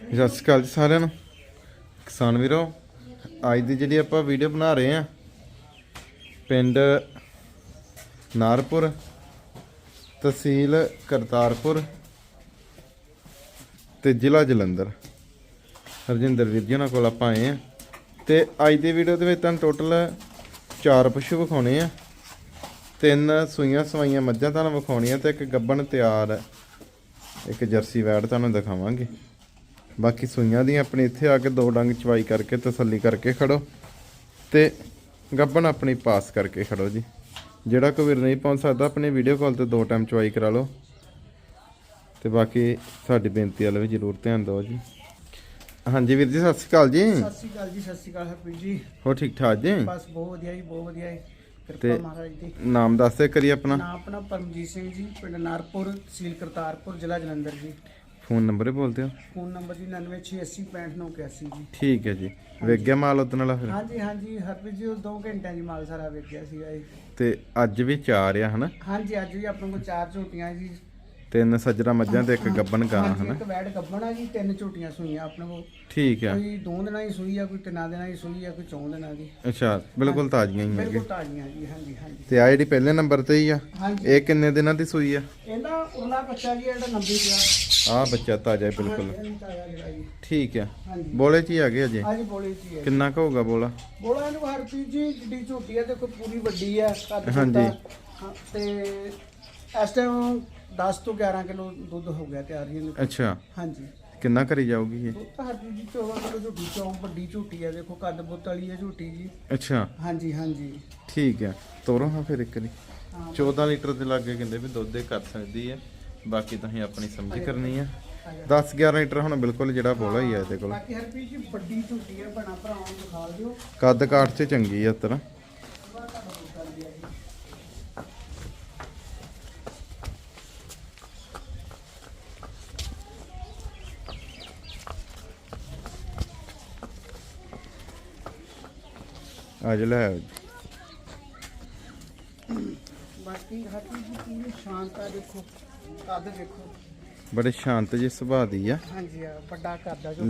ਸਤਿ ਸ਼੍ਰੀ ਅਕਾਲ ਜੀ ਸਾਰਿਆਂ ਨੂੰ। ਕਿਸਾਨ ਵੀਰੋ, ਅੱਜ ਦੀ ਜਿਹੜੀ ਆਪਾਂ ਵੀਡੀਓ ਬਣਾ ਰਹੇ ਆ ਪਿੰਡ ਨਾਰਪੁਰ, ਤਹਿਸੀਲ ਕਰਤਾਰਪੁਰ ਤੇ ਜ਼ਿਲ੍ਹਾ ਜਲੰਧਰ। ਹਰਜਿੰਦਰ ਵੀਰ ਜੀ ਉਹਨਾਂ ਕੋਲ ਆਪਾਂ ਆਏ ਆ ਤੇ ਅੱਜ ਦੀ ਵੀਡੀਓ ਦੇ ਵਿੱਚ ਤੁਹਾਨੂੰ ਟੋਟਲ ਚਾਰ ਪਸ਼ੂ ਵਿਖਾਉਣੇ ਆ, ਤਿੰਨ ਸੂਈਆਂ ਸਵਾਈਆਂ ਮੱਝਾਂ ਤੁਹਾਨੂੰ ਵਿਖਾਉਣੀਆਂ ਤੇ ਇੱਕ ਗੱਬਣ ਤਿਆਰ ਇੱਕ ਜਰਸੀ ਵੈੜ ਤੁਹਾਨੂੰ ਦਿਖਾਵਾਂਗੇ। ਬਾਕੀ ਸੂਈਆਂ ਦੀਆਂ ਆਪਣੇ ਇੱਥੇ ਆ ਕੇ ਦੋ ਡੰਗ ਚਵਾਈ ਕਰਕੇ ਤਸੱਲੀ ਕਰਕੇ ਖੜੋ ਤੇ ਗੱਬਣ ਆਪਣੀ ਪਾਸ ਕਰਕੇ ਖੜੋ ਜੀ। ਜਿਹੜਾ ਕੋਈ ਵੀਰ ਨਹੀਂ ਪਹੁੰਚ ਸਕਦਾ ਆਪਣੀ ਵੀਡੀਓ ਕਾਲ ਤੇ ਦੋ ਟਾਈਮ ਚਵਾਈ ਕਰਾ ਲਓ। ਤੇ ਬਾਕੀ ਸਾਡੀ ਬੇਨਤੀ ਵੱਲ ਵੀ ਜ਼ਰੂਰ ਧਿਆਨ ਦਿਓ ਜੀ। ਹਾਂਜੀ ਵੀਰ ਜੀ ਸਤਿ ਸ਼੍ਰੀ ਅਕਾਲ ਜੀ। ਸਤਿ ਸ਼੍ਰੀ ਅਕਾਲ ਜੀ ਸਤਿ ਸ਼੍ਰੀ ਅਕਾਲ ਹਰਪ੍ਰੀਤ ਜੀ। ਹੋ ਠੀਕ ਠਾਕ ਜੀ? ਬਸ ਬਹੁਤ ਵਧੀਆ ਜੀ ਬਹੁਤ ਵਧੀਆ ਜੀ। ਕਿਰਪਾ ਮਹਾਰਾਜ ਦੀ। ਨਾਮ ਦੱਸ ਦੇ ਕਰੀ ਆਪਣਾ। ਨਾਮ ਆਪਣਾ ਪਰਮਜੀਤ ਸਿੰਘ ਜੀ ਪਿੰਡ ਨਾਰਪੁਰ ਤਹਿਸੀਲ ਕਰਤਾਰਪੁਰ ਜ਼ਿਲ੍ਹਾ ਜਲੰਧਰ ਜੀ। ਫੋਨ ਨੰਬਰ ਹੀ ਬੋਲਦੇ ਹੋ? ਫੋਨ ਨੰਬਰ ਜੀ 9968065981 ਜੀ। ਠੀਕ ਹੈ ਜੀ। ਵੇਖ ਗਿਆ ਮਾਲ ਉਦਣ ਵਾਲਾ ਫਿਰ? ਹਾਂਜੀ ਹਾਂਜੀ ਹਰਪ੍ਰੀਤ ਜੀ ਉਹ 2 ਘੰਟਿਆਂ ਦੀ ਮਾਲ ਸਾਰਾ ਵੇਚਿਆ ਸੀਗਾ ਜੀ ਤੇ ਅੱਜ ਵੀ ਚਾਰ ਆ ਹਨਾ? ਹਾਂਜੀ ਅੱਜ ਵੀ ਆਪਣੇ ਕੋਲ ਚਾਰ ਝੋਟੀਆਂ ਜੀ। ਤਿੰਨ ਸੱਜਰਾ ਮੱਝਾਂ ਤੇ ਇੱਕ ਗੱਬਣ ਗਾਂ ਹਾਂਜੀ, ਹਨਾ? ਇੱਕ ਵੈੜ ਗੱਬਣ ਆ ਜੀ ਤਿੰਨ ਝੋਟੀਆਂ ਸੂਈਆਂ ਆਪਣੇ ਕੋਲ। ਠੀਕ ਆ। ਕੋਈ ਦੋ ਦਿਨਾਂ ਦੀ ਸੂਈ ਆ ਕੋਈ ਤਿੰਨਾਂ ਦਿਨਾਂ ਦੀ ਸੂਈ ਆ ਕੋਈ ਚੌਂ ਦਿਨਾਂ ਦੀ। ਅੱਛਾ ਬਿਲਕੁਲ ਤਾਜ਼ੀਆਂ ਹੀ ਹੈਗੇ ਬਿਲਕੁਲ ਤਾਜ਼ੀਆਂ ਜੀ ਹਾਂਜੀ ਹਾਂਜੀ। ਤੇ ਆ ਜਿਹੜੀ ਪਹਿਲੇ ਨੰਬਰ ਤੇ ਹੀ ਆ ਹਾਂਜੀ। ਇਹ ਕਿੰਨੇ ਦਿਨਾਂ ਦੀ ਸੂਈ ਆ? ਇਹਦਾ ਉਰਲਾ ਬੱਚਾ ਜੀ ਜਿਹੜਾ ਨੰਬੀ ਪਿਆ ਆ ਬੱਚਾ ਤਾਜ਼ਾ ਹੈ ਬਿਲਕੁਲ। ਜੀ ਠੀਕ ਆ ਹਾਂਜੀ। ਬੋਲੇ ਚ ਹੀ ਆ ਗਏ ਅਜੇ? ਹਾਂਜੀ ਬੋਲੀ ਜੀ ਹੈ ਕਿੰਨਾ ਕੁ ਹੋਊਗਾ ਬੋਲਾ? ਬੋਲਾ ਇਹਨੂੰ ਹਰਪ੍ਰੀਤ ਜੀ ਜਿੱਡੀ ਝੋਟੀ ਹੈ ਦੇਖੋ ਪੂਰੀ ਵੱਡੀ ਹੈ ਕੱਦ ਹਾਂਜੀ। ਹਾਂ, ਤੇ ਇਸ ਟਾਈਮ 10 ਤੋਂ 11 ਕਿਲੋ ਦੁੱਧ ਹੋ ਗਿਆ ਤਿਆਰ ਜੀ ਇਹਨੂੰ। ਅੱਛਾ। ਹਾਂਜੀ। ਕਿੰਨਾ ਕਰੀ ਜਾਊਗੀ ਇਹ? ਦੁੱਧ ਤਾਂ ਹਰਪ੍ਰੀਤ ਜੀ 14 ਕਿਲੋ ਝੋਟੀ ਚੋਂ ਵੱਡੀ ਝੋਟੀ ਹੈ ਦੇਖੋ ਕੱਦ ਬੁੱਤ ਵਾਲੀ ਹੈ ਝੋਟੀ ਜੀ। ਅੱਛਾ। ਹਾਂਜੀ ਹਾਂਜੀ। ਠੀਕ ਆ ਤੋਰੋ ਹਾਂ ਫਿਰ ਇੱਕ ਵਾਰੀ। ਹਾਂ। 14 ਲੀਟਰ ਦੇ ਲਾਗੇ ਕਹਿੰਦੇ ਵੀ ਦੁੱਧ ਦੇ ਕਰ ਸਕਦੀ ਹੈ। ਬਾਕੀ ਤੁਸੀਂ ਆਪਣੀ ਸਮਝ ਕਰਨੀ ਆ। ਹਾਂਜੀ। 10 11 ਲੀਟਰ ਹੁਣ ਬਿਲਕੁਲ ਜਿਹੜਾ ਬੋਲਾ ਹੀ ਆ ਇਹਦੇ ਕੋਲ। ਬਾਕੀ ਹਰਪ੍ਰੀਤ ਜੀ ਵੱਡੀ ਝੋਟੀ ਹੈ ਬਣਾ ਭਰਾਵਾਂ ਨੂੰ ਦਿਖਾ ਦਿਓ। ਕੱਦ ਕਾਠ ਚ ਚੰਗੀ ਆ ਤਰਾ ਅੱਜ ਲੈ। ਬਾਕੀ ਹਰਪ੍ਰੀਤ ਜੀ ਸ਼ਾਂਤਾ ਦੇਖੋ। ਕੱਦ ਦੇਖੋ। ਬੜੇ ਸ਼ਾਂਤ ਜਿਹੇ ਸੁਭਾਅ ਦੀ ਆ। ਹਾਂਜੀ ਆ ਵੱਡਾ ਕੱਦ ਆ ਜਾ।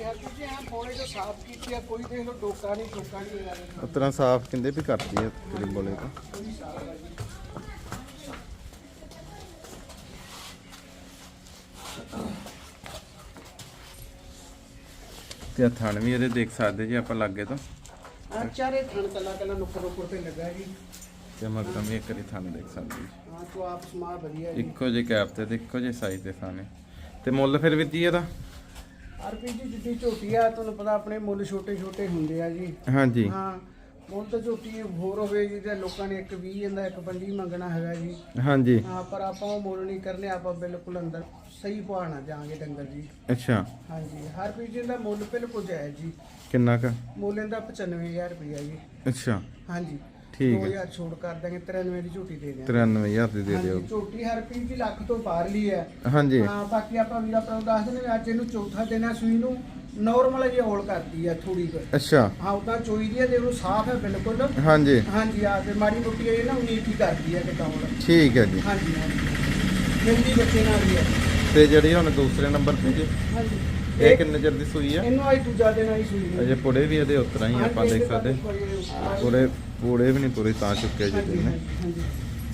ਯਾਰ ਜੀ ਆ ਥੋੜੇ ਜਿਹਾ ਸਾਫ਼ ਕੀਤੀ ਆ ਕੋਈ ਦੇਖ ਲੋ ਨਾਲ। ਉਤਰਾ ਸਾਫ਼ ਕਹਿੰਦੇ ਵੀ ਕਰਦੀ ਆ ਤੇਰੀ ਬੋਲੇ ਤਾਂ। ਜੀ। ਤੇ ਥਣ ਵੀ ਇਹਦੇ ਦੇਖ ਸਕਦੇ ਜੀ ਆਪਾਂ ਲੱਗੇ ਤੋਂ। ਆ ਚਾਰੇ ਥਣ ਕੱਲਾ ਕੱਲਾ ਨੁੱਕਰ ਨੁੱਕਰ ਤੇ ਲੱਗਾ ਜੀ। ਤੇ ਵੀ ਇੱਕ ਵਾਰੀ ਥਣ ਦੇਖ ਸਕਦੇ ਜੀ ਹਾਂ ਤੋ ਆਪ ਸਮਾ ਵਧੀਆ ਜੀ। ਇੱਕੋ ਜਿਹੇ ਕੈਪ ਤੇ ਤੇ ਇੱਕੋ ਜਿਹੇ ਸਾਈਜ਼ ਦੇ ਥਾਣੇ। ਤੇ ਮੁੱਲ ਫਿਰ ਵੀ ਜੀ ਇਹਦਾ? ਆਰਪੀ ਜੀ ਜਿੱਡੀ ਝੋਟੀ ਆ ਤੁਹਾਨੂੰ ਪਤਾ ਆਪਣੇ ਮੁੱਲ ਛੋਟੇ ਛੋਟੇ ਹੁੰਦੇ ਆ ਜੀ। ਹਾਂਜੀ। ਹਾਂ ਮੁੱਲ ਤਾਂ ਝੋਟੀ ਹੋਰ ਹੋਵੇ ਜੀ ਤੇ ਲੋਕਾਂ ਨੇ ਇੱਕ 20 ਜਾਂਦਾ ਇੱਕ 25 ਮੰਗਣਾ ਹੈਗਾ ਜੀ। ਹਾਂਜੀ। ਹਾਂ ਪਰ ਆਪਾਂ ਉਹ ਮੁੱਲ ਨਹੀਂ ਕਰਨੇ ਆਪਾਂ ਬਿਲਕੁਲ ਅੰਦਰ ਸਹੀ ਭਾਣਾ ਜਾਾਂਗੇ ਡੰਗਰ ਜੀ। ਅੱਛਾ। ਹਾਂਜੀ ਹਰ ਪੀਸ ਦਾ ਮੁੱਲ ਬਿਲਕੁਲ ਜਾਇਜ਼ ਜੀ। ਕਿੰਨਾ ਕ? ਮੁੱਲ ਇਹਦਾ 95000 ਰੁਪਇਆ ਜੀ। ਅੱਛਾ। ਹਾਂਜੀ। ਠੀਕ ਹੈ। 2000 ਛੋੜ ਕਰ ਦਾਂਗੇ 93 ਦੀ ਝੋਟੀ ਦੇ ਦਿਆਂਗੇ। 93000 ਦੀ ਦੇ ਦਿਓ। ਹਾਂਜੀ ਝੋਟੀ ਹਰ ਪੀਸ ਦੀ ਲੱਖ ਤੋਂ ਬਾਹਰ ਲਈ ਹੈ। ਹਾਂਜੀ। ਹਾਂ ਬਾਕੀ ਆਪਾਂ ਵੀਰਾ ਪ੍ਰਭ ਦੱਸ ਦਿੰਦੇ ਅੱਜ ਇਹਨੂੰ ਚੌਥਾ ਦਿਨ ਹੈ ਸੂਈ ਨੂੰ ਨਾਰਮਲ ਜਿਹੀ ਔਲ ਕਰਦੀ ਹੈ ਥੋੜੀ ਕੁ। ਅੱਛਾ। ਹਾਂ ਉਦਾਂ ਚੋਈ ਦੀ ਹੈ ਦੇਖੋ ਸਾਫ਼ ਹੈ ਬਿਲਕੁਲ। ਹਾਂਜੀ। ਹਾਂਜੀ ਆ ਤੇ ਮਾੜੀ ਮੋਟੀ ਇਹ ਨਾ ਉਨੀਤ ਹੀ ਕਰਦੀ ਹੈ ਕਿਤਾ ਔਲ ਠੀਕ ਹੈ ਜੀ। ਹਾਂਜੀ ਹਾਂਜੀ। ਮਿਲਦੀ ਬੱਚੇ ਨਾਲ ਵੀ ਹੈ। ਤੇ ਜਿਹੜੀ ਹੁਣ ਦੂਸਰੇ ਨੰਬਰ ਤੇ ਜੀ। ਹਾਂਜੀ। ਇਹ ਕਿੰਨੇ ਚਿਰ ਦੀ ਸੂਈ ਆ? ਇਹਨੂੰ ਅੱਜ ਦੂਜਾ ਦਿਨ ਆਈ ਸੂਈ ਨੂੰ ਅਜੇ ਪੁੜੇ ਵੀ ਇਹਦੇ ਉਤਰਾ ਹੀ ਆਪਾਂ ਦੇਖ ਸਕਦੇ। ਪੂਰੇ ਪੂੜੇ ਵੀ ਨਹੀਂ ਪੂਰੇ ਤਾਂ ਚੁੱਕੇ ਜੀ ਹਾਂਜੀ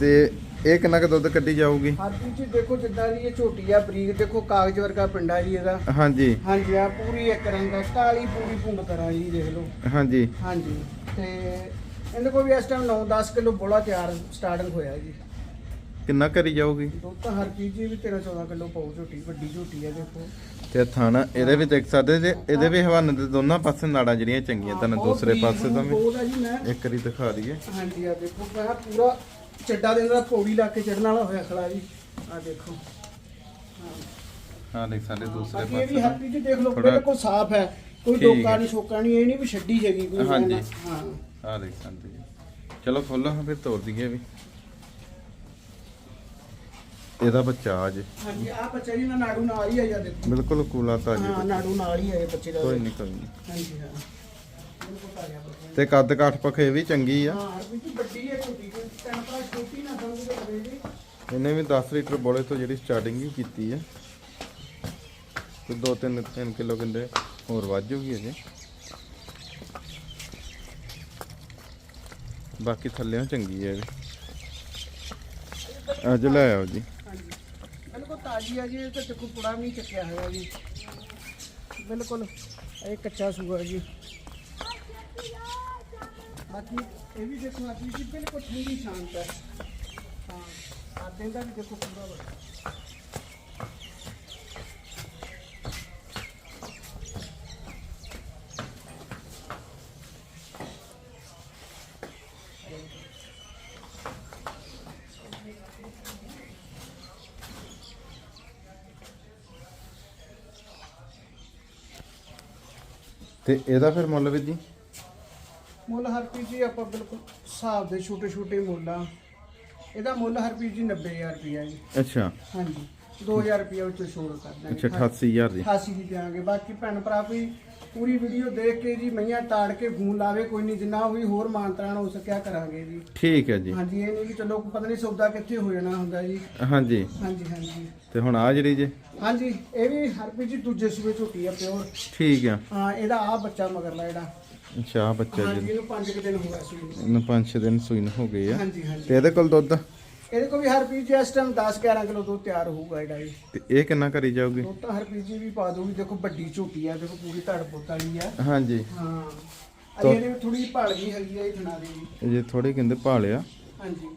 ਤੇ ਇਹ ਕਿੰਨਾ ਕ ਦੁੱਧ ਕੱਢੀ ਜਾਊਗੀ? ਹਰ ਚੀਜ਼ ਦੇਖੋ ਜਿੱਦਾਂ ਦੀ ਇਹ ਝੋਟੀ ਆ ਬਰੀਕ ਦੇਖੋ ਕਾਗਜ਼ ਵਰਗਾ ਪਿੰਡਾ ਜੀ ਇਹਦਾ। ਹਾਂਜੀ। ਹਾਂਜੀ ਆ ਪੂਰੀ ਇੱਕ ਰੰਗ ਹੈ ਕਾਲੀ ਪੂਰੀ ਭੁੰਡ ਕਰਾਂ ਜੀ ਦੇਖ ਲਓ। ਹਾਂਜੀ। ਹਾਂਜੀ ਤੇ ਇਹਦੇ ਕੋਲ ਵੀ ਇਸ ਟਾਈਮ 9-10 ਕਿਲੋ ਬੋਲਾ ਤਿਆਰ ਸਟਾਰਟਿੰਗ ਹੋਇਆ ਜੀ। ਕਿੰਨਾ ਕਰੀ ਜਾਊਗੀ? ਦੁੱਧ ਤਾਂ ਹਰ ਚੀਜ਼ ਜੀ ਵੀ 13-14 ਕਿਲੋ ਪਾਉ ਝੋਟੀ ਵੱਡੀ ਝੋਟੀ ਹੈ ਦੇਖੋ। ਤੇ ਥਾਣਾ ਇਹਦੇ ਵੀ ਦੇਖ ਸਕਦੇ ਜੇ ਇਹਦੇ ਵੀ ਹਵਾਨੇ ਦੇ ਦੋਨਾਂ ਪਾਸੇ ਨਾੜਾਂ ਜਿਹੜੀਆਂ ਚੰਗੀਆਂ ਤੁਹਾਨੂੰ ਬਹੁਤ ਦੂਸਰੇ ਪਾਸੇ ਤੋਂ ਵੀ। ਆ ਜੀ ਇੱਕ ਵਾਰੀ ਦਿਖਾ ਦਈਏ। ਹਾਂਜੀ ਆ ਦੇਖੋ ਮੈਂ ਪੂਰਾ ਚੱਡਾ ਦੇ ਦਾ ਪੌੜੀ ਲਾ ਕੇ ਚੜਨ ਵਾਲਾ ਹੋਇਆ ਖੜਾ ਜੀ। ਆ ਦੇਖੋ। ਹਾਂ ਦੇਖ ਸਕਦੇ ਦੂਸਰੇ ਬਾਕੀ ਇਹ ਵੀ ਪਾਸੇ ਹਰ ਚੀਜ਼ ਦੇਖ ਲਓ ਬਿਲਕੁਲ ਸਾਫ਼ ਹੈ। ਕੋਈ। ਡੋਕਾ ਨਹੀਂ ਛੋਕਾ ਨਹੀਂ ਇਹ ਨਹੀਂ ਵੀ ਛੱਡੀ ਹੈਗੀ ਕੋਈ। ਹਾਂਜੀ। ਹਾਂ। ਹਾਂ ਦੇਖ ਸਕਦੇ ਜੀ। ਚਲੋ ਖੋਲੋ ਫਿਰ ਤੋੜ ਦਈਏ ਵੀ। ਇਹਦਾ ਬੱਚਾ ਆ ਜੇ ਹਾਂਜੀ ਆ ਬੱਚਾ ਜੀ ਨਾ ਨਾੜੂ ਨਾਲ ਹੀ ਆ ਜਾਂ ਦੇਖੋ। ਬਿਲਕੁਲ ਕੂਲਾ ਤਾਂ ਹਾਂ ਜੀ ਨਾੜੂ ਨਾਲ ਹੀ ਆ ਇਹ ਬੱਚੇ ਦਾ। ਕੋਈ ਨਹੀਂ ਕੋਈ ਨਹੀਂ ਹਾਂਜੀ ਹਾਂ। ਬਿਲਕੁਲ ਤਾਜ਼ਾ ਬੱਚਾ। ਤੇ ਕੱਦ ਕਾਠ ਪਖੇ ਵੀ ਚੰਗੀ ਆ। ਹਾਂ ਵੀ ਵੱਡੀ ਹੈ ਛੋਟੀ ਕੋਈ ਤਿੰਨ ਭਰਾ ਛੋਟੀ ਨਾ ਸਮਝਦੇ ਕਦੇ ਜੀ। ਇਹਨੇ ਵੀ 10 ਲੀਟਰ ਬੋਲੇ ਤੋਂ ਜਿਹੜੀ ਸਟਾਰਟਿੰਗ ਹੀ ਕੀਤੀ ਹੈ ਤੇ 2-3 3 ਕਿਲੋ ਕਹਿੰਦੇ ਹੋਰ ਵੱਧ ਜੂਗੀ ਅਜੇ। ਬਾਕੀ ਥੱਲੇੋਂ ਚੰਗੀ ਹੈ ਇਹ। ਅੱਜ ਲੈ ਆਓ ਜੀ। ਤਾਜ਼ੀ ਆ ਜੀ, ਇਹ ਤਾਂ ਦੇਖੋ ਪੁੜਾ ਵੀ ਨਹੀਂ ਚੱਕਿਆ ਹੋਇਆ ਜੀ। ਬਿਲਕੁਲ, ਇਹ ਕੱਚਾ ਸੂਆ ਜੀ। ਬਾਕੀ ਇਹ ਵੀ ਦੇਖੋ ਅੱਜ ਜੀ, ਬਿਲਕੁਲ ਠੰਡੀ ਸ਼ਾਂਤ ਹੈ। ਹਾਂ ਆ ਦਾ ਵੀ ਦੇਖੋ ਪੂਰਾ ਵਾ। ਤੇ ਇਹਦਾ ਫਿਰ ਮੁੱਲ ਵੀ ਜੀ? ਮੁੱਲ ਹਰਪ੍ਰੀਤ ਜੀ ਆਪਾਂ ਬਿਲਕੁਲ ਹਿਸਾਬ ਦੇ ਛੋਟੇ ਛੋਟੇ ਮੁੱਲ ਆ। ਇਹਦਾ ਮੁੱਲ ਹਰਪ੍ਰੀਤ ਜੀ 90000 ਰੁਪਇਆ ਜੀ। ਅੱਛਾ। ਹਾਂਜੀ। 2000 ਰੁਪਇਆ ਵਿੱਚੋਂ ਛੋੜ ਕਰ ਦਾਂਗੇ। ਅੱਛਾ 88000 ਦੀ। 88 ਦੀ ਦਿਆਂਗੇ। ਬਾਕੀ ਭੈਣ ਭਰਾ ਕੋਈ ਪੂਰੀ ਵੀਡੀਓ ਦੇਖ ਕੇ ਜੀ ਮਈਆਂ ਤਾੜ ਕੇ ਫੋਨ ਲਾਵੇ ਕੋਈ ਨਹੀਂ ਜਿੰਨਾ ਹੋਈ ਹੋਰ ਮਾਨਤਾਨ ਹੋ ਸਕਿਆ ਕਰਾਂਗੇ ਜੀ। ਠੀਕ ਹੈ ਜੀ। ਹਾਂਜੀ ਇਹ ਨਹੀਂ ਕਿ ਚਲੋ ਪਤਾ ਨਹੀਂ ਸੌਦਾ ਕਿੱਥੇ ਹੋ ਜਾਣਾ ਹੁੰਦਾ ਜੀ। ਹਾਂਜੀ। ਹਾਂਜੀ ਹਾਂਜੀ। ਤੇ ਹੁਣ ਆ ਜਿਹੜੀ ਜੇ? ਹਾਂਜੀ ਇਹ ਵੀ ਹਰਪ੍ਰੀਤ ਜੀ ਦੂਜੇ ਸੂਏ ਝੋਟੀ ਆ ਪਿਓਰ। ਠੀਕ ਆ। ਹਾਂ ਇਹਦਾ ਆ ਬੱਚਾ ਮਗਰਲਾ ਜਿਹੜਾ। ਅੱਛਾ ਬੱਚਾ ਹਾਂਜੀ ਜੀ ਇਹਨੂੰ 5 ਦਿਨ ਹੋ ਗਏ ਸੂਏ ਨੂੰ। ਇਹਨੂੰ 5-6 ਦਿਨ ਸੂਈ ਨੂੰ ਹੋ ਗਏ ਆ। ਹਾਂਜੀ ਹਾਂਜੀ। ਤੇ ਇਹਦੇ ਕੋਲ ਦੁੱਧ? ਇਹਦੇ ਕੋਲ ਵੀ ਹਰਪ੍ਰੀਤ ਜੀ ਇਸ ਟਾਈਮ 10 11 ਕਿਲੋ ਦੁੱਧ ਤਿਆਰ ਹੋਊਗਾ ਇਹਦਾ ਜੀ ਤੇ ਇਹ ਕਿੰਨਾ ਕਰੀ ਜਾਊਗੀ? ਦੁੱਧ ਤਾਂ ਹਰਪ੍ਰੀਤ ਜੀ ਵੀ ਪਾ ਦੂਗੀ ਦੇਖੋ ਵੱਡੀ ਝੋਟੀ ਆ ਦੇਖੋ ਪੂਰੀ ਧੜ ਪੁੱਤ ਵਾਲੀ ਆ। ਹਾਂਜੀ। ਹਾਂ। ਅਜੇ ਇਹਦੇ ਥੋੜੀ ਭਾਲ ਗਈ ਹੈਗੀ ਆ ਇਹ ਥਣਾ ਦੇ ਜੀ ਇਹ ਜੇ ਥੋੜੇ ਕਹਿੰਦੇ ਭਾਲਿਆ ਹਾਂਜੀ।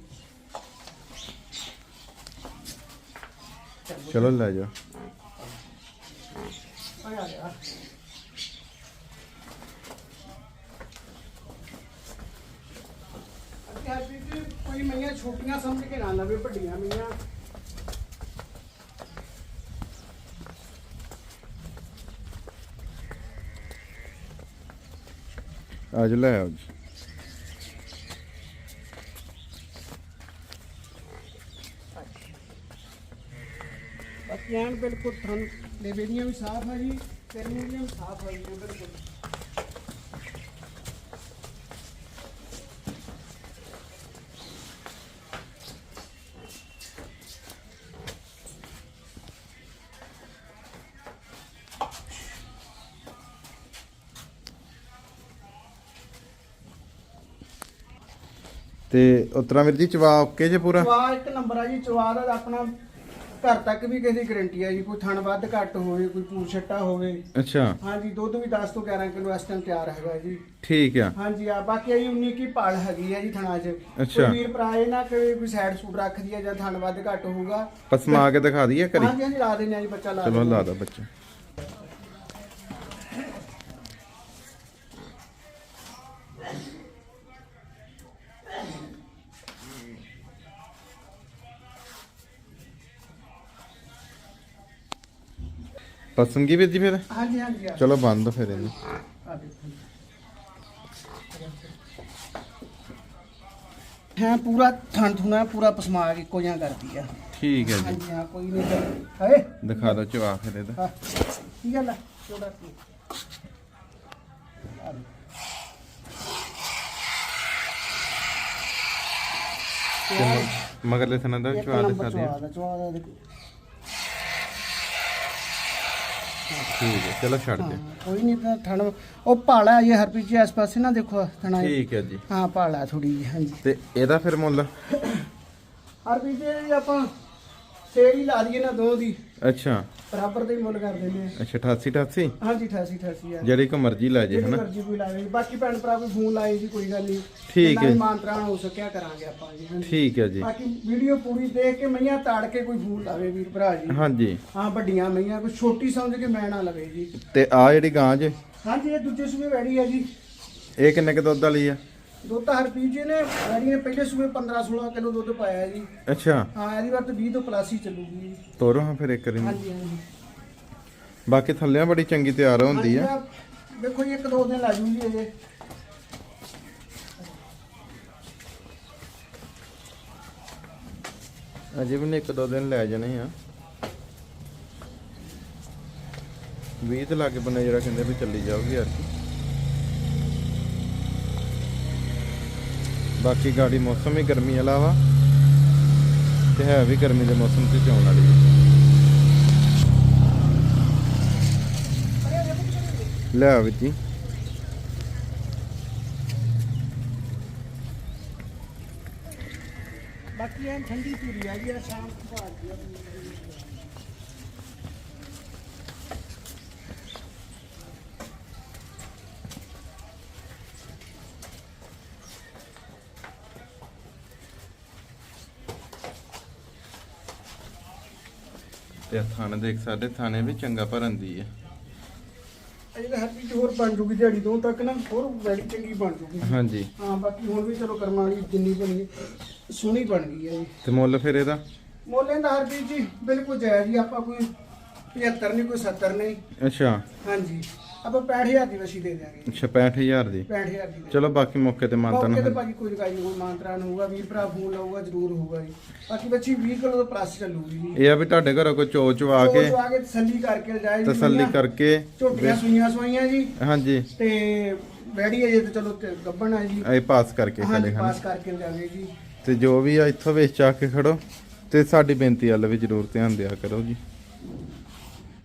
ਚਲੋ ਲੈ ਜਾ ਆ ਆ ਗਿਆ ਅੱਗੇ ਹਰਪ੍ਰੀਤ ਜੀ ਕੋਈ ਮਈਆਂ ਛੋਟੀਆਂ ਸਮਝ ਕੇ ਨਾ ਲਵੇ ਵੱਡੀਆਂ ਮਈਆਂ ਅੱਜ ਲੈ ਆਓ ਜੀ। ਬਾਕੀ ਐਨ ਬਿਲਕੁਲ ਥਣ ਲੇਵੇਰੀਆਂ ਵੀ ਸਾਫ਼ ਆ ਜੀ ਤੇ ਵੀ ਸਾਫ਼ ਆ ਜੀ, ਬਿਲਕੁਲ। ਤੇ ਉਤਰਾ ਵੀਰ ਜੀ ਚਵਾ ਓਕੇ ਜੇ ਪੂਰਾ? ਚਵਾ ਇੱਕ ਨੰਬਰ ਆ ਜੀ ਚਵਾ ਦਾ ਆਪਣਾ ਘਰ ਤੱਕ ਵੀ ਕਿਸੇ ਦੀ ਗਾਰੰਟੀ ਆ ਜੀ ਕੋਈ ਥਣ ਵੱਧ ਘੱਟ ਹੋਵੇ ਕੋਈ ਪੂਰ ਛੱਟਾ ਹੋਵੇ। ਅੱਛਾ। ਹਾਂਜੀ ਦੁੱਧ ਵੀ 10 ਤੋਂ 11 ਕਿਲੋ ਇਸ ਟਾਈਮ ਤਿਆਰ ਹੈਗਾ ਜੀ। ਠੀਕ ਆ। ਹਾਂਜੀ ਆ ਬਾਕੀ ਆਈ 19 ਕੀ ਪਾਲ ਹੈਗੀ ਆ ਜੀ ਥਣਾ 'ਚ। ਅੱਛਾ। ਵੀਰ ਭਰਾ ਇਹ ਨਾ ਕਿ ਕੋਈ ਸਾਈਡ ਸੂਟ ਰੱਖਦੀ ਆ ਜਾਂ ਥਣ ਵੱਧ ਘੱਟ ਹੋਊਗਾ। ਪਸਮਾ ਕੇ ਦਿਖਾ ਦਈਏ ਕਰੀ ਹਾਂਜੀ ਹਾਂਜੀ ਲਾ ਆ ਜੀ ਬੱਚਾ ਲਾ ਚਲੋ। ਲਾ ਦਾ ਬੱਚਾ। ਪਸੰਦਗੀ ਵੀਰ ਜੀ ਫਿਰ? ਹਾਂਜੀ ਹਾਂਜੀ ਆ ਚਲੋ ਬੰਦ ਫਿਰ ਇਹਨੂੰ। ਆ ਦੇਖੋ। ਹੈ ਪੂਰਾ ਥਣ ਥੁਣਾ ਪੂਰਾ ਪਸਮਾ ਕੇ ਇੱਕੋ ਜਿਹਾ ਕਰਦੀ ਆ। ਠੀਕ ਹੈ ਜੀ। ਹਾਂਜੀ ਹਾਂ ਕੋਈ ਨਹੀਂ ਹਾਏ। ਦਿਖਾ ਦਿਓ ਚਵਾ ਫਿਰ ਇਹਦਾ। ਹਾਂ ਕੀ ਗੱਲ ਆ? ਛੋਟਾ ਕੀ? ਆ ਲਓ। ਤੇ ਮਗਰਲੇ ਸਨਾਂ ਦਾ ਇੱਕ ਚਵਾ ਨੰਬਰ ਦਿਖਾ ਦਿਓ। ਚਵਾ ਦਾ ਚਵਾ ਦਾ ਦੇਖੋ। ਠੀਕ ਹੈ ਚਲੋ ਛੱਡ ਦੇ ਕੋਈ ਨਹੀਂ ਤਾਂ ਥਣ ਉਹ ਭਾਲਾ ਇਹ ਹਰਪ੍ਰੀਤ ਜੀ ਇਸ ਪਾਸੇ ਨਾ ਦੇਖੋ ਥਣਾ ਇਹ। ਠੀਕ ਹੈ ਜੀ। ਹਾਂ ਭਾਲਾ ਥੋੜੀ ਜੀ ਹਾਂਜੀ। ਤੇ ਇਹਦਾ ਫਿਰ ਮੁੱਲ? ਹਰਪ੍ਰੀਤ ਜੀ ਆਪਾਂ ਸੇਲ ਹੀ ਲਾ ਦਈਏ ਨਾ ਦੋ ਦੀ। ਅੱਛਾ। ਬਰਾਬਰ ਦਾ ਹੀ ਮੁੱਲ ਕਰ ਦਿੰਦੇ ਆ। ਅੱਛਾ 88 88 ਹਾਂਜੀ 88 88 ਆ। ਜਿਹੜੀ ਕੋ ਮਰਜ਼ੀ ਲੈ ਜੇ ਹਨਾ? ਮਰਜ਼ੀ ਕੋਈ ਲਾਵੇ। ਬਾਕੀ ਭੈਣ ਭਰਾ ਕੋਈ ਫੋਨ ਲਾਏ ਜੀ ਕੋਈ ਗੱਲ ਨਹੀਂ। ਠੀਕ ਹੈ। ਮਾਨਤਰਾਣ ਹੋ ਸਕਿਆ ਕਰਾਂਗੇ ਆਪਾਂ ਜੀ ਹਾਂਜੀ। ਠੀਕ ਹੈ ਜੀ। ਬਾਕੀ ਵੀਡੀਓ ਪੂਰੀ ਦੇਖ ਕੇ ਮਈਆਂ ਤਾੜ ਕੇ ਕੋਈ ਫੋਨ ਲਾਵੇ ਵੀਰ ਭਰਾ ਜੀ। ਹਾਂਜੀ। ਹਾਂ ਵੱਡੀਆਂ ਮਈਆਂ ਕੋਈ ਛੋਟੀ ਸਮਝ ਕੇ ਮੈਂ ਨਾ ਲਵੇ ਜੀ। ਤੇ ਆ ਜਿਹੜੀ ਗਾਂ ਜੇ? ਹਾਂਜੀ ਇਹ ਦੂਜੇ ਸੂਏ ਵੈੜੀ ਹੈ ਜੀ। ਇਹ ਕਿੰਨੇ ਕ ਦੁੱਧ ਵਾਲੀ ਆ? ਦੁੱਧ ਹਰਪ੍ਰੀਤ ਜੀ ਨੇ ਵੈੜੀ ਨੇ ਪਹਿਲੇ ਸੂਏ 15 16 ਕਿਲੋ ਦੁੱਧ ਪਾਇਆ ਜੀ। ਅੱਛਾ। ਹਾਂ ਇਹਦੀ ਵਾਰ ਤਾਂ 20 ਤੋਂ ਪਲੱਸ ਹੀ ਚੱਲੂਗੀ ਜੀ। ਤੋਰੋ ਹਾਂ ਫਿਰ ਇੱਕ ਰੀ ਹਾਂਜੀ ਹਾਂਜੀ। ਬਾਕੀ ਥੱਲਿਆਂ ਬੜੀ ਚੰਗੀ ਤਿਆਰ ਹੁੰਦੀ ਆ। ਦੇਖੋ ਜੀ ਇੱਕ ਦੋ ਦਿਨ ਲਾ ਜੂਗੀ ਅਜੇ। ਅਜੇ ਵੀ ਨੇ ਇੱਕ ਦੋ ਦਿਨ ਲੈ ਜਾਣੇ ਆ। 20 ਤੇ ਲਾਗੇ ਬੰਨੇ ਜਿਹੜਾ ਕਹਿੰਦੇ ਵੀ ਚੱਲੀ ਜਾਊਗੀ ਯਾਰ ਬਾਕੀ ਗਾੜੀ ਮੌਸਮ ਹੀ ਗਰਮੀ ਵਾਲਾ ਵਾ ਤੇ ਹੈ ਵੀ ਗਰਮੀ ਦੇ ਮੌਸਮ 'ਚ ਚੋਣ ਵਾਲੀ ਹੈ। ਲੈ ਆ ਜੀ ਬਾਕੀ ਐਨ ਠੰਡੀ ਪੂਰੀ ਆ ਜੀ, ਆ ਸ਼ਾਮ ਨੂੰ ਬਾਅਦ ਤੇ ਥਾਣੇ ਦੇਖ ਸਾਡੇ ਥਾਣੇ ਵੀ ਚੰਗਾ ਭਰਨ ਦੀ ਹੈ ਤਾਂ ਹਰ ਚੀਜ਼ ਹੋਰ ਬਣ ਜੂਗੀ ਦਿਹਾੜੀ ਤੋਂ ਤੱਕ ਨਾ ਹੋਰ ਵੈਰੀ ਚੰਗੀ ਬਣ ਜੂਗੀ। ਹਾਂਜੀ। ਹਾਂ ਬਾਕੀ ਹੁਣ ਵੀ ਚਲੋ ਕਰਮਾਂ ਵਾਲੀ ਜਿੰਨੀ ਬਣੀ ਹੈ, ਸੋਹਣੀ ਬਣ ਗਈ ਹੈ ਜੀ। ਤੇ ਮੁੱਲ ਫਿਰ ਇਹਦਾ? ਮੋਲੇ ਦਾ ਹਰ ਚੀਜ਼ ਜੀ ਬਿਲਕੁਲ ਜਾਇਜ਼ ਜੀ ਆਪਾਂ ਕੋਈ 75 ਨਹੀਂ ਕੋਈ 70 ਨਹੀਂ। ਅੱਛਾ। ਹਾਂਜੀ। ਆਪਾਂ 65000 ਦੀ ਵਸੀ ਦੇ ਦਿਆਂਗੇ। 65000 ਦੀ? 65000 ਦੀ ਚਲੋ ਬਾਕੀ ਮੌਕੇ ਤੇ ਮਾਨਤਾ ਮੌਕੇ ਤੇ ਭਾਜੀ ਕੋਈ ਲਗਾਈ ਹੋਊ ਮਾਨਤਰਾਨ ਹੋਊਗਾ ਵੀਰ ਭਰਾ ਫੋਨ ਲਾਊਗਾ ਜ਼ਰੂਰ ਹੋਊਗਾ ਜੀ। ਬਾਕੀ ਬੱਚੀ 20 ਕਿਲੋ ਤੋਂ ਪਲੱਸ ਚੱਲੂਗੀ ਜੀ। ਇਹ ਆ ਵੀ ਤੁਹਾਡੇ ਘਰੋਂ ਕੋਈ ਚੋ ਚਵਾ ਕੇ ਉਹ ਆ ਕੇ ਤਸੱਲੀ ਕਰਕੇ ਜਾਏ ਜੀ ਤਸੱਲੀ ਮਈਆਂ। ਕਰਕੇ। ਝੋਟੀਆਂ ਸੂਈਆਂ ਸੂਈਆਂ ਜੀ। ਹਾਂਜੀ। ਤੇ ਵੈੜੀ ਅਜੇ ਤੇ ਚਲੋ ਤੇ ਗੱਬਣ ਆ ਜੀ। ਇਹ ਪਾਸ ਕਰਕੇ ਹਾਂਜੀ ਖੜੇ ਹਨ। ਪਾਸ ਕਰਕੇ ਜਾਵੇ ਜੀ। ਤੇ ਜੋ ਵੀ ਆ ਇੱਥੋਂ ਵੇਚ ਚਾ ਕੇ ਖੜੋ। ਤੇ ਸਾਡੀ ਬੇਨਤੀ ਵੱਲ ਵੀ ਜ਼ਰੂਰ ਧਿਆਨ ਦਿਆ ਕਰੋ ਜੀ।